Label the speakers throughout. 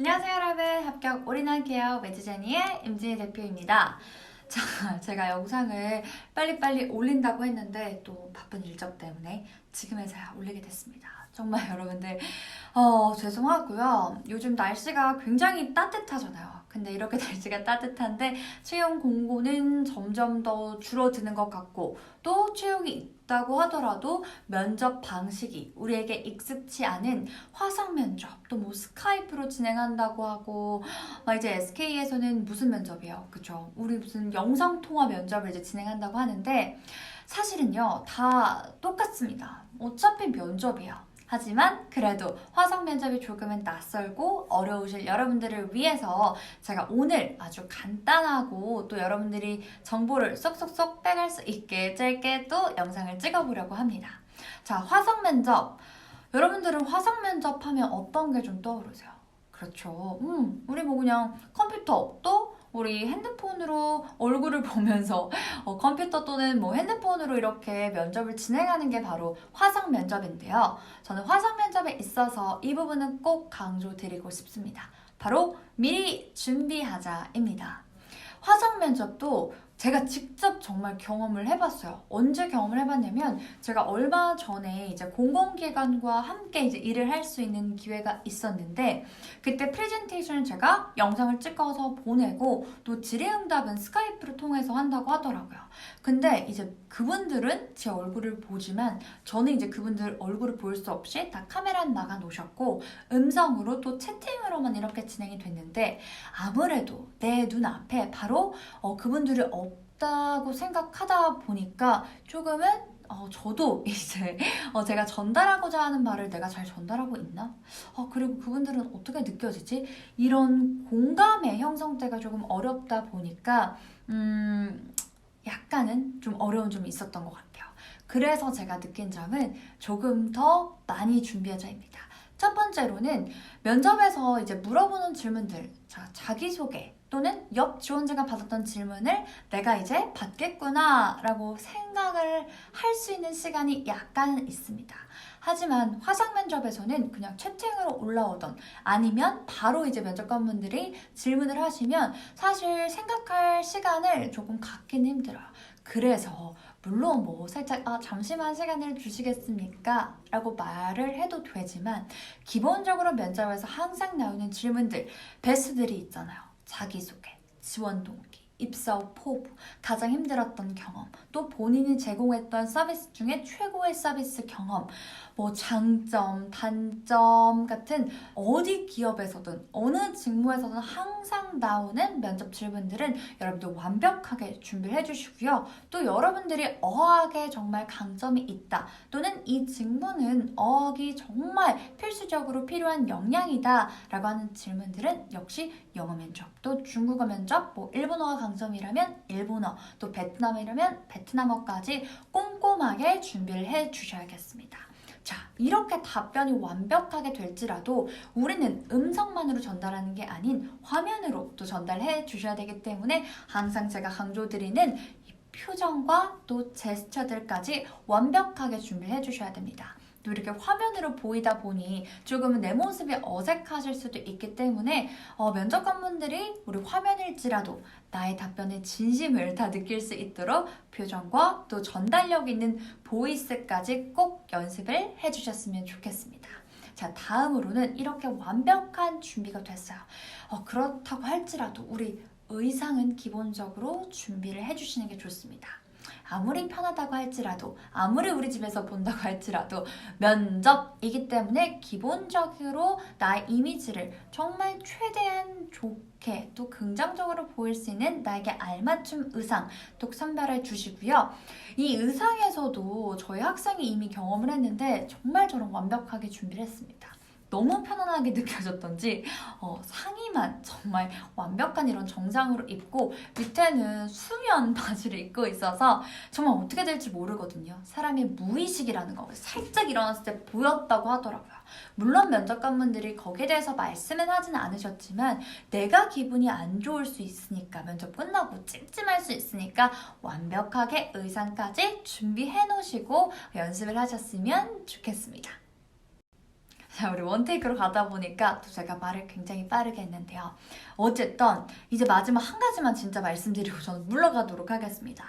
Speaker 1: 안녕하세요 여러분. 합격 올인원 케어 매주제니의 임진희 대표입니다. 자 제가 영상을 빨리빨리 올린다고 했는데 또 바쁜 일정 때문에 지금에서야 올리게 됐습니다. 정말 여러분들 어, 죄송하고요. 요즘 날씨가 굉장히 따뜻하잖아요. 근데 이렇게 날씨가 따뜻한데 채용 공고는 점점 더 줄어드는 것 같고 또 채용이 있다고 하더라도 면접 방식이 우리에게 익숙치 않은 화상 면접 또 뭐 스카이프로 진행한다고 하고 막 이제 SK에서는 무슨 면접이에요? 그죠 우리 무슨 영상 통화 면접을 이제 진행한다고 하는데 사실은요 다 똑같습니다. 어차피 면접이야 하지만 그래도 화상 면접이 조금은 낯설고 어려우실 여러분들을 위해서 제가 오늘 아주 간단하고 또 여러분들이 정보를 쏙쏙쏙 빼갈 수 있게 짧게 또 영상을 찍어보려고 합니다. 자, 화상 면접. 여러분들은 화상 면접 하면 어떤 게 좀 떠오르세요? 그렇죠. 음, 우리 뭐 그냥 컴퓨터 또 우리 핸드폰으로 얼굴을 보면서 어, 컴퓨터 또는 뭐 핸드폰으로 이렇게 면접을 진행하는 게 바로 화상 면접인데요. 저는 화상 면접에 있어서 이 부분은 꼭 강조드리고 싶습니다. 바로 미리 준비하자입니다. 화상 면접도 제가 직접 정말 경험을 해봤어요. 언제 경험을 해봤냐면 제가 얼마 전에 이제 공공기관과 함께 이제 일을 할 수 있는 기회가 있었는데 그때 프레젠테이션을 제가 영상을 찍어서 보내고 또 질의응답은 스카이프를 통해서 한다고 하더라고요. 근데 이제 그분들은 제 얼굴을 보지만 저는 이제 그분들 얼굴을 볼 수 없이 다 카메라는 나가 놓으셨고 음성으로 또 채팅으로만 이렇게 진행이 됐는데 아무래도 내 눈앞에 바로 어, 그분들이 없 다고 생각하다 보니까 조금은 어, 저도 이제 어, 제가 전달하고자 하는 말을 내가 잘 전달하고 있나? 어, 그리고 그분들은 어떻게 느껴지지? 이런 공감의 형성대가 조금 어렵다 보니까 음, 약간은 좀 어려운 점이 있었던 것 같아요. 그래서 제가 느낀 점은 조금 더 많이 준비하자입니다. 첫 번째로는 면접에서 이제 물어보는 질문들, 자, 자기소개 또는 옆 지원자가 받았던 질문을 내가 이제 받겠구나 라고 생각을 할 수 있는 시간이 약간 있습니다. 하지만 화상 면접에서는 그냥 채팅으로 올라오던 아니면 바로 이제 면접관분들이 질문을 하시면 사실 생각할 시간을 조금 갖기는 힘들어요. 그래서 물론 뭐 살짝 아 잠시만 시간을 주시겠습니까? 라고 말을 해도 되지만 기본적으로 면접에서 항상 나오는 질문들 베스트들이 있잖아요. 자기소개, 지원 동기, 입사 후 포부, 가장 힘들었던 경험, 또 본인이 제공했던 서비스 중에 최고의 서비스 경험, 뭐 장점, 단점 같은 어디 기업에서든 어느 직무에서든 항상 나오는 면접 질문들은 여러분들 완벽하게 준비를 해주시고요. 또 여러분들이 어학에 정말 강점이 있다 또는 이 직무는 어학이 정말 필수적으로 필요한 역량이다 라고 하는 질문들은 역시 영어 면접, 또 중국어 면접, 뭐 일본어가 강 점이라면 일본어, 또 베트남이라면 베트남어까지 꼼꼼하게 준비를 해 주셔야겠습니다. 자, 이렇게 답변이 완벽하게 될지라도 우리는 음성만으로 전달하는 게 아닌 화면으로 또 전달해 주셔야 되기 때문에 항상 제가 강조드리는 이 표정과 또 제스처들까지 완벽하게 준비해 주셔야 됩니다. 또 이렇게 화면으로 보이다 보니 조금은 내 모습이 어색하실 수도 있기 때문에 어, 면접관분들이 우리 화면일지라도 나의 답변의 진심을 다 느낄 수 있도록 표정과 또 전달력 있는 보이스까지 꼭 연습을 해주셨으면 좋겠습니다. 자, 다음으로는 이렇게 완벽한 준비가 됐어요. 어, 그렇다고 할지라도 우리 의상은 기본적으로 준비를 해주시는 게 좋습니다. 아무리 편하다고 할지라도, 아무리 우리 집에서 본다고 할지라도 면접이기 때문에 기본적으로 나의 이미지를 정말 최대한 좋게 또 긍정적으로 보일 수 있는 나에게 알맞춤 의상 또 선별해 주시고요. 이 의상에서도 저희 학생이 이미 경험을 했는데 정말 저런 완벽하게 준비를 했습니다. 너무 편안하게 느껴졌던지 어, 상의만 정말 완벽한 이런 정장으로 입고 밑에는 수면 바지를 입고 있어서 정말 어떻게 될지 모르거든요. 사람의 무의식이라는 거 살짝 일어났을 때 보였다고 하더라고요. 물론 면접관분들이 거기에 대해서 말씀은 하지는 않으셨지만 내가 기분이 안 좋을 수 있으니까 면접 끝나고 찜찜할 수 있으니까 완벽하게 의상까지 준비해 놓으시고 연습을 하셨으면 좋겠습니다. 자, 우리 원테이크로 가다 보니까 또 제가 말을 굉장히 빠르게 했는데요. 어쨌든 이제 마지막 한 가지만 진짜 말씀드리고 저는 물러가도록 하겠습니다.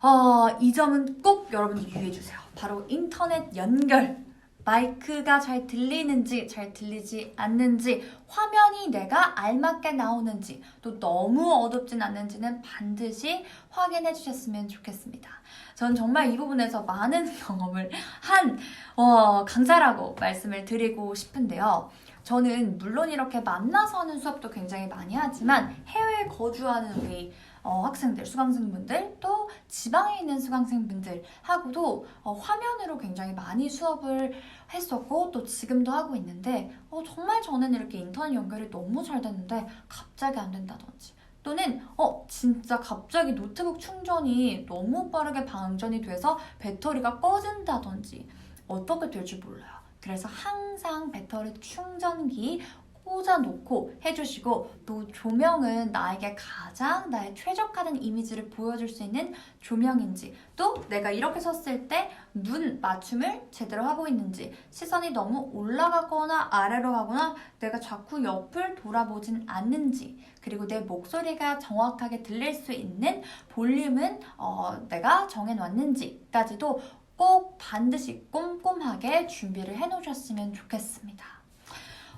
Speaker 1: 어, 이 점은 꼭 여러분들 유의해 주세요. 바로 인터넷 연결. 마이크가 잘 들리는지 잘 들리지 않는지 화면이 내가 알맞게 나오는지 또 너무 어둡진 않는지는 반드시 확인해 주셨으면 좋겠습니다. 전 정말 이 부분에서 많은 경험을 한 어, 강사라고 말씀을 드리고 싶은데요. 저는 물론 이렇게 만나서 하는 수업도 굉장히 많이 하지만 해외에 거주하는 우리 어, 학생들, 수강생분들, 또 지방에 있는 수강생분들하고도 어, 화면으로 굉장히 많이 수업을 했었고, 또 지금도 하고 있는데, 어, 정말 저는 이렇게 인터넷 연결이 너무 잘 됐는데, 갑자기 안 된다든지. 또는, 어, 진짜 갑자기 노트북 충전이 너무 빠르게 방전이 돼서 배터리가 꺼진다든지, 어떻게 될지 몰라요. 그래서 항상 배터리 충전기 꽂아놓고 해주시고 또 조명은 나에게 가장 나의 최적화된 이미지를 보여줄 수 있는 조명인지 또 내가 이렇게 섰을 때 눈 맞춤을 제대로 하고 있는지 시선이 너무 올라가거나 아래로 가거나 내가 자꾸 옆을 돌아보진 않는지 그리고 내 목소리가 정확하게 들릴 수 있는 볼륨은 어, 내가 정해놨는지까지도 꼭 반드시 꼼꼼하게 준비를 해놓으셨으면 좋겠습니다.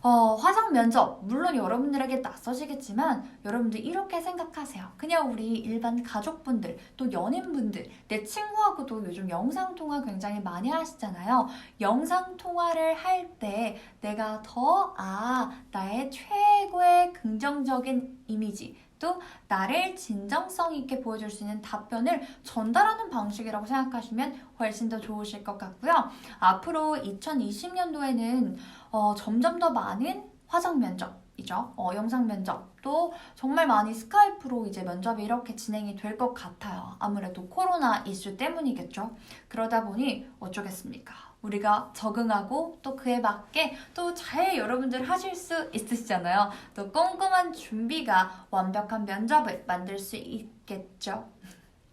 Speaker 1: 어, 화상 면접, 물론 여러분들에게 낯서시겠지만, 여러분들 이렇게 생각하세요. 그냥 우리 일반 가족분들, 또 연인분들, 내 친구하고도 요즘 영상통화 굉장히 많이 하시잖아요. 영상통화를 할 때 내가 더, 아, 나의 최고의 긍정적인 이미지, 또 나를 진정성 있게 보여줄 수 있는 답변을 전달하는 방식이라고 생각하시면 훨씬 더 좋으실 것 같고요. 앞으로 2020년도에는 어, 점점 더 많은 화상 면접 이죠. 어, 영상 면접도 정말 많이 스카이프로 이제 면접이 이렇게 진행이 될 것 같아요. 아무래도 코로나 이슈 때문이겠죠. 그러다 보니 어쩌겠습니까? 우리가 적응하고 또 그에 맞게 또 잘 여러분들 하실 수 있으시잖아요. 또 꼼꼼한 준비가 완벽한 면접을 만들 수 있겠죠.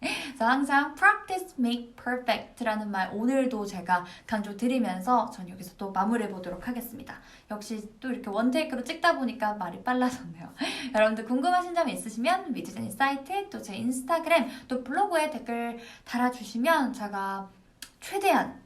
Speaker 1: 그래서 항상 practice make perfect라는 말 오늘도 제가 강조 드리면서 전 여기서 또 마무리해 보도록 하겠습니다. 역시 또 이렇게 원테이크로 찍다 보니까 말이 빨라졌네요. 여러분들 궁금하신 점 있으시면 미드제니 사이트 또 제 인스타그램 또 블로그에 댓글 달아주시면 제가 최대한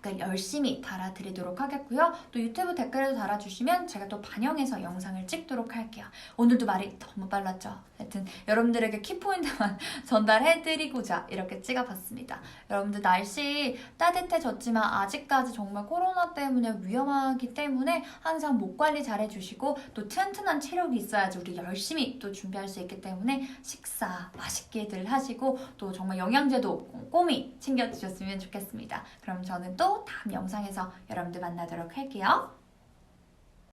Speaker 1: 댓글 열심히 달아드리도록 하겠고요. 또 유튜브 댓글에도 달아주시면 제가 또 반영해서 영상을 찍도록 할게요. 오늘도 말이 너무 빨랐죠. 하여튼 여러분들에게 키포인트만 전달해드리고자 이렇게 찍어봤습니다. 여러분들 날씨 따뜻해졌지만 아직까지 정말 코로나 때문에 위험하기 때문에 항상 목 관리 잘 해주시고 또 튼튼한 체력이 있어야지 우리 열심히 또 준비할 수 있기 때문에 식사 맛있게들 하시고 또 정말 영양제도 꼼꼼히 챙겨 드셨으면 좋겠습니다. 그럼 저는 또 다음 영상에서 여러분들 만나도록 할게요.